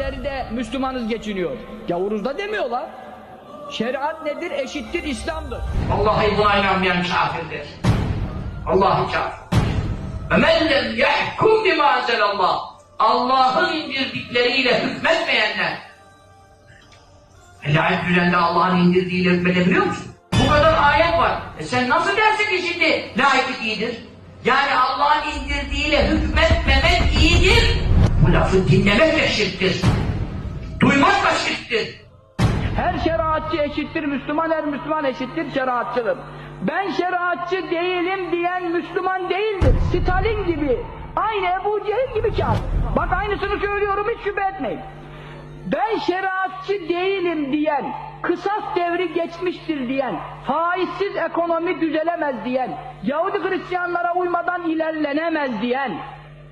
partileri Müslümanız geçiniyor. Gavuruz da demiyorlar. Şeriat nedir? Eşittir İslam'dır. Allah'ı buna inanmayan kafirdir. Allah'ı kafir. Ve men lem yahkum bima enzelallah. Allah'ın indirdikleriyle hükmetmeyenler. Lanet düzende Allah'ın indirdiğiyle hükmedebiliyor musun? Bu kadar ayet var. E sen nasıl dersin ki şimdi laiklik iyidir? Yani Allah'ın indirdiğiyle hükmetmemek iyidir. Lafı dinlemek de şirktir. Duymak da şirktir. Her şeriatçı eşittir Müslüman, her Müslüman eşittir şeriatçıdır. Ben şeriatçı değilim diyen Müslüman değildir. Stalin gibi, aynı Ebu Cehil gibi kafir. Bak aynısını söylüyorum hiç şüphe etmeyin. Ben şeriatçı değilim diyen, kısas devri geçmiştir diyen, faizsiz ekonomi düzelemez diyen, Yahudi Hristiyanlara uymadan ilerlenemez diyen,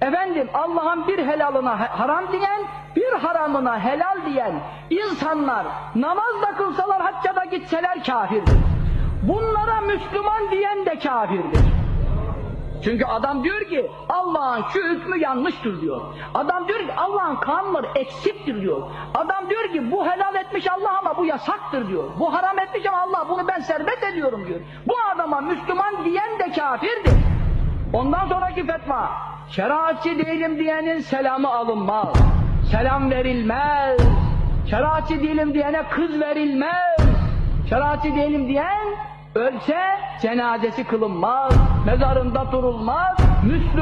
efendim Allah'ın bir helalına ha- haram diyen, bir haramına helal diyen insanlar namaz da kılsalar hacca da gitseler kafirdir. Bunlara Müslüman diyen de kafirdir. Çünkü adam diyor ki Allah'ın şu hükmü yanlıştır diyor. Adam diyor ki Allah'ın kanunları eksiktir diyor. Adam diyor ki bu helal etmiş Allah ama bu yasaktır diyor. Bu haram etmiş ama Allah bunu ben serbest ediyorum diyor. Bu adama Müslüman diyen de kafirdir. Ondan sonraki fetva şeriatçı değilim diyenin selamı alınmaz. Selam verilmez. Şeriatçı değilim diyene kız verilmez. Şeriatçı değilim diyen ölse cenazesi kılınmaz, mezarında durulmaz, Müslüman